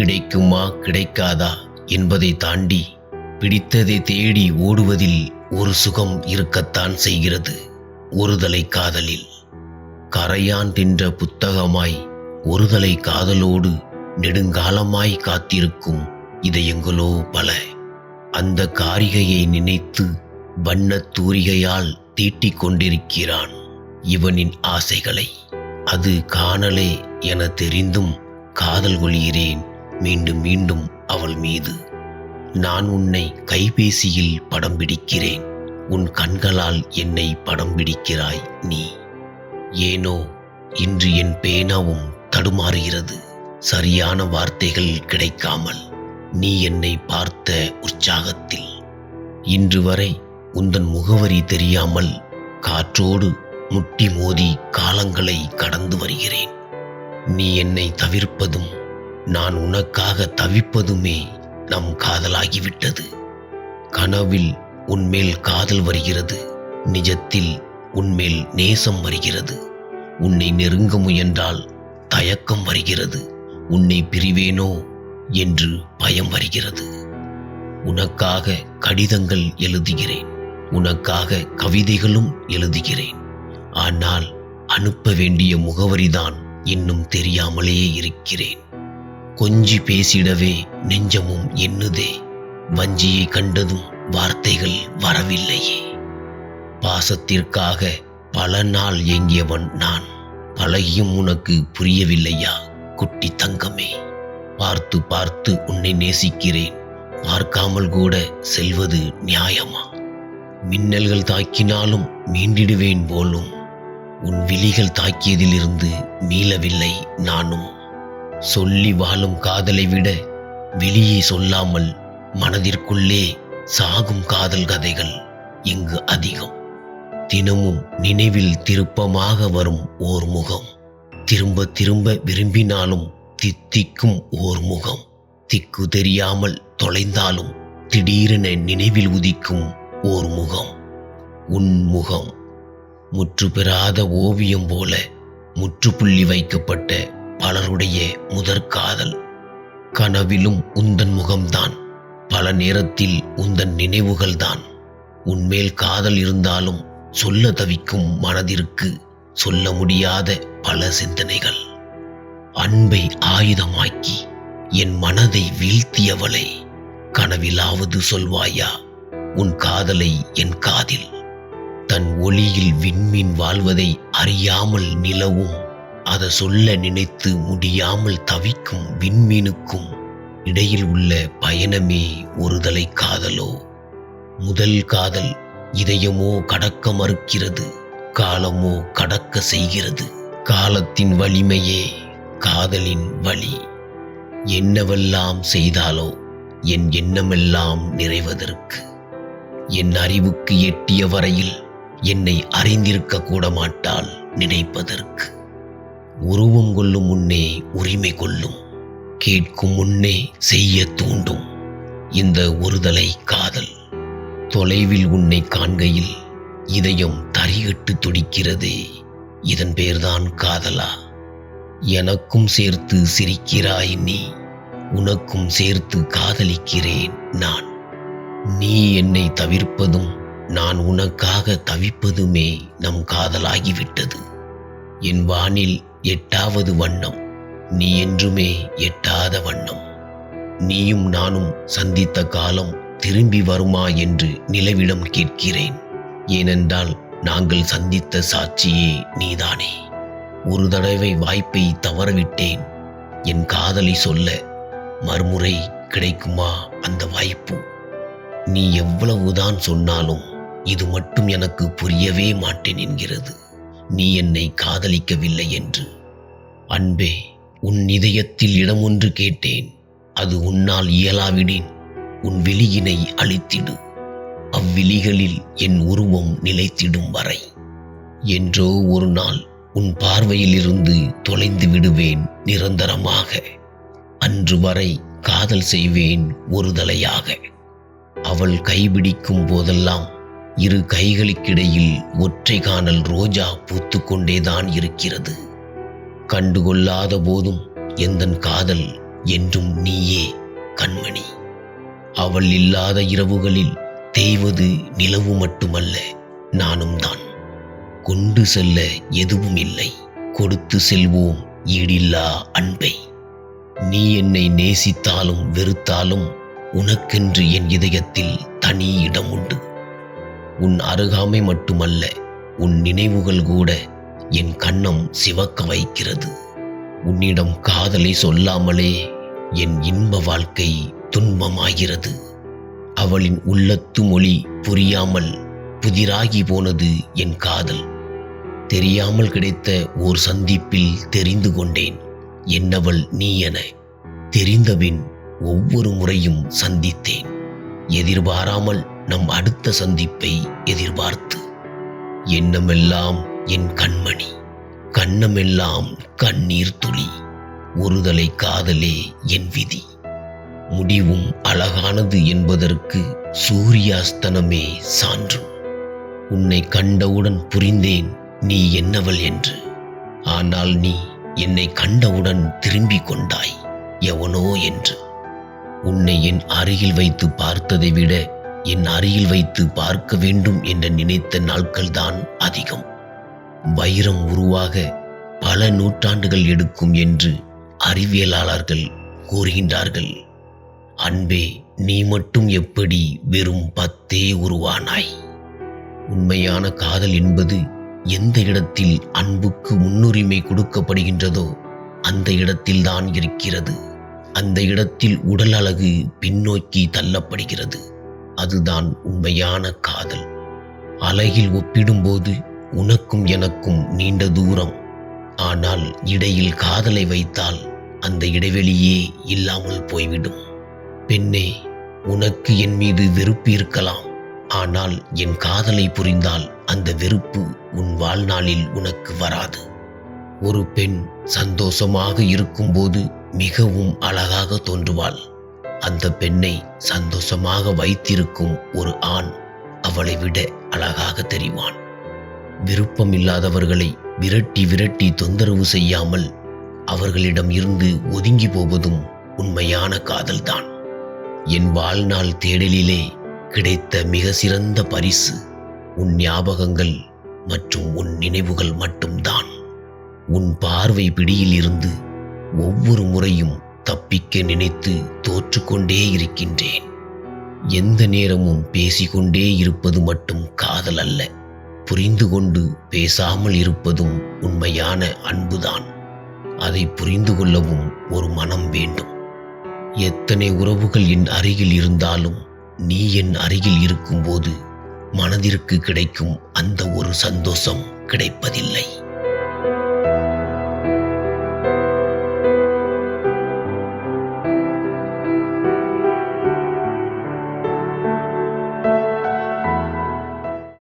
கிடைக்குமா கிடைக்காதா என்பதை தாண்டி பிடித்ததை தேடி ஓடுவதில் ஒரு சுகம் இருக்கத்தான் செய்கிறது. ஒருதலை காதலில். கரையான் தின்ற புத்தகமாய் ஒருதலை காதலோடு நெடுங்காலமாய் காத்திருக்கும் இதயங்களோ பல. அந்த காரிகையை நினைத்து வண்ணத் தூரிகையால் தீட்டிக் கொண்டிருக்கிறான் இவனின் ஆசைகளை. அது காணலே என தெரிந்தும் காதல் கொள்கிறேன் மீண்டும் மீண்டும் அவள் மீது. நான் உன்னை கைபேசியில் படம் பிடிக்கிறேன். உன் கண்களால் என்னை படம் பிடிக்கிறாய் நீ. ஏனோ இன்று என் பேனாவும் தடுமாறுகிறது. சரியான வார்த்தைகள் கிடைக்காமல் நீ என்னை பார்த்த உற்சாகத்தில். இன்று வரை உந்தன் முகவரி தெரியாமல் காற்றோடு முட்டி மோதி காலங்களை கடந்து வருகிறேன். நீ என்னை தவிர்ப்பதும் நான் உனக்காக தவிப்பதுமே நம் காதலாகிவிட்டது. கனவில் உன்மேல் காதல் வருகிறது. நிஜத்தில் உன்மேல் நேசம் வருகிறது. உன்னை நெருங்க முயன்றால் தயக்கம் வருகிறது. உன்னை பிரிவேனோ என்று பயம் வருகிறது. உனக்காக கடிதங்கள் எழுதுகிறேன். உனக்காக கவிதைகளும் எழுதுகிறேன். ஆனால் அனுப்ப வேண்டிய முகவரிதான் இன்னும் தெரியாமலே இருக்கிறேன். கொஞ்சி பேசிடவே நெஞ்சமும் எண்ணுதே வஞ்சியை கண்டதும் வார்த்தைகள் வரவில்லையே. பாசத்திற்காக பல நாள் ஏங்கியவன் நான். பழகியும் உனக்கு புரியவில்லையா குட்டி தங்கமே? பார்த்து பார்த்து உன்னை நேசிக்கிறேன். பார்க்காமல் கூட செல்வது நியாயமா? மின்னல்கள் தாக்கினாலும் மீண்டிடுவேன் போலும். உன் விழிகள் தாக்கியதிலிருந்து மீளவில்லை நானும். சொல்லி வாழும் காதலை விட வெளியே சொல்லாமல் மனதிற்குள்ளே சாகும் காதல் கதைகள் இங்கு அதிகம். தினமும் நினைவில் திருப்பமாக வரும் ஓர் முகம் திரும்ப திரும்ப விரும்பினாலும் தித்திக்கும் ஓர் முகம் திக்கு தெரியாமல் தொலைந்தாலும் திடீரென நினைவில் உதிக்கும் ஓர் முகம் உன் முகம். முற்று பெறாத ஓவியம் போல முற்றுப்புள்ளி வைக்கப்பட்ட பலருடைய முதற்காதல் கனவிலும் உந்தன் முகம்தான். பல நேரத்தில் உந்தன் நினைவுகள்தான். உன்மேல் காதல் இருந்தாலும் சொல்ல தவிக்கும் மனதிற்கு சொல்ல முடியாத பல சிந்தனைகள். அன்பை ஆயுதமாக்கி என் மனதை வீழ்த்தியவளை கனவிலாவது சொல்வாயா உன் காதலை என் காதில். தன் ஒளியில் விண்மீன் வாழ்வதை அறியாமல் நிலவும் அதை சொல்ல நினைத்து முடியாமல் தவிக்கும் விண்மீனுக்கும் இடையில் உள்ள பயணமே ஒருதலை காதலோ? முதல் காதல் இதயமோ கடக்க மறுக்கிறது காலமோ கடக்க செய்கிறது. காலத்தின் வலிமையே காதலின் வழி என்னவெல்லாம் செய்தாலோ என் எண்ணமெல்லாம் நிறைவதற்கு. என் அறிவுக்கு எட்டிய வரையில் என்னை அறிந்திருக்க கூட மாட்டாள் நினைப்பதற்கு. உருவம் கொள்ளும் முன்னே உரிமை கொள்ளும். கேட்கும் முன்னே செய்ய தூண்டும். இந்த ஒருதலை காதல். தொலைவில் உன்னை காண்கையில் இதயம் தறிகட்டு துடிக்கிறதே. இதன் பேர்தான் காதலா. எனக்கும் சேர்த்து சிரிக்கிறாய் நீ. உனக்கும் சேர்த்து காதலிக்கிறேன் நான். நீ என்னை தவிர்ப்பதும் நான் உனக்காக தவிப்பதுமே நம் காதலாகிவிட்டது. என் வானில் எட்டாவது வண்ணம். நீ என்றுமே எட்டாத வண்ணம். நீயும் நானும் சந்தித்த காலம் திரும்பி வருமா என்று நிலவிடம் கேட்கிறேன். ஏனென்றால் நாங்கள் சந்தித்த சாட்சியே நீதானே. ஒரு தடவை வாய்ப்பை தவறவிட்டேன். என் காதலை சொல்ல மறுமுறை கிடைக்குமா அந்த வாய்ப்பு? நீ எவ்வளவுதான் சொன்னாலும் இது மட்டும் எனக்கு புரியவே மாட்டேன் என்கிறது. நீ என்னை காதலிக்கவில்லை என்று. அன்பே உன் இதயத்தில் இடம் ஒன்று கேட்டேன். அது உன்னால் இயலாவிடின். உன் விழியினை அழித்திடு. அவ்விழிகளில் என் உருவம் நிலைத்திடும் வரை. என்றோ ஒரு நாள் உன் பார்வையிலிருந்து தொலைந்து விடுவேன் நிரந்தரமாக. அன்று வரை காதல் செய்வேன் ஒரு தலையாக. அவள் கைபிடிக்கும் போதெல்லாம் இரு கைகளுக்கிடையில் ஒற்றை காணல் ரோஜா கொண்டேதான் இருக்கிறது. கண்டுகொள்ளாத போதும் எந்தன் காதல் என்றும் நீயே கண்மணி. அவள் இல்லாத இரவுகளில் தேய்வது நிலவு மட்டுமல்ல நானும் தான். கொண்டு செல்ல எதுவும் இல்லை கொடுத்து செல்வோம் ஈடில்லா அன்பை. நீ என்னை நேசித்தாலும் வெறுத்தாலும் உனக்கென்று என் இதயத்தில் தனி இடம் உண்டு. உன் அருகாமை மட்டுமல்ல உன் நினைவுகள் கூட என் கண்ணம் சிவக்க வைக்கிறது. உன்னிடம் காதலை சொல்லாமலே என் இன்ப வாழ்க்கை துன்பமாகிறது. அவளின் உள்ளத்து மொழி புரியாமல் புதிராகி போனது என் காதல். தெரியாமல் கிடைத்த ஓர் சந்திப்பில் தெரிந்து கொண்டேன். என்னவள் நீ என தெரிந்தபின் ஒவ்வொரு முறையும் சந்தித்தேன். எதிர்பாராமல் நம் அடுத்த சந்திப்பை எதிர்பார்த்து எண்ணமெல்லாம் என் கண்மணி கண்ணமெல்லாம் கண்ணீர் துளி ஒருதலை காதலே என் விதி. முடிவும் அழகானது என்பதற்கு சூரியாஸ்தனமே சான்று உன்னை கண்டவுடன் புரிந்தேன் நீ என்னவள் என்று. ஆனால் நீ என்னை கண்டவுடன் திரும்பிக் கொண்டாய் எவனோ என்று. உன்னை என் அருகில் வைத்து பார்த்ததை விட என் அருகில் வைத்து பார்க்க வேண்டும் என்று நினைத்த நாட்கள்தான் அதிகம். வைரம் உருவாக பல நூற்றாண்டுகள் எடுக்கும் என்று அறிவியலாளர்கள் கூறுகின்றார்கள். அன்பே நீ மட்டும் எப்படி வெறும் பத்தே உருவானாய்? உண்மையான காதல் என்பது எந்த இடத்தில் அன்புக்கு முன்னுரிமை கொடுக்கப்படுகின்றதோ அந்த இடத்தில்தான் இருக்கிறது. அந்த இடத்தில் உடல் அழகு பின்னோக்கி தள்ளப்படுகிறது. அதுதான் உண்மையான காதல். அலகில் ஒப்பிடும்போது உனக்கும் எனக்கும் நீண்ட தூரம். ஆனால் இடையில் காதலை வைத்தால் அந்த இடைவெளியே இல்லாமல் போய்விடும். பெண்ணே உனக்கு என் மீது வெறுப்பு இருக்கலாம். ஆனால் என் காதலை புரிந்தால் அந்த வெறுப்பு உன் வாழ்நாளில் உனக்கு வராது. ஒரு பெண் சந்தோஷமாக இருக்கும்போது மிகவும் அழகாக தோன்றுவாள். அந்த பெண்ணை சந்தோஷமாக வைத்திருக்கும் ஒரு ஆண் அவளை விட அழகாக தெரிவான். விருப்பம் இல்லாதவர்களை விரட்டி விரட்டி தொந்தரவு செய்யாமல் அவர்களிடம் இருந்து ஒதுங்கி போவதும் உண்மையான காதல்தான். என் வாழ்நாள் தேடலிலே கிடைத்த மிக சிறந்த பரிசு உன் ஞாபகங்கள் மற்றும் உன் நினைவுகள் மட்டும்தான். உன் பார்வை பிடியில் இருந்து ஒவ்வொரு முறையும் தப்பிக்க நினைத்து தோற்றுக்கொண்டே இருக்கின்றேன். எந்த நேரமும் பேசிக்கொண்டே இருப்பது மட்டும் காதல் அல்ல. புரிந்து கொண்டு பேசாமல் இருப்பதும் உண்மையான அன்புதான். அதை புரிந்து கொள்ளவும் ஒரு மனம் வேண்டும். எத்தனை உறவுகள் என் அருகில் இருந்தாலும் நீ என் அருகில் இருக்கும்போது மனதிற்கு கிடைக்கும் அந்த ஒரு சந்தோஷம் கிடைப்பதில்லை.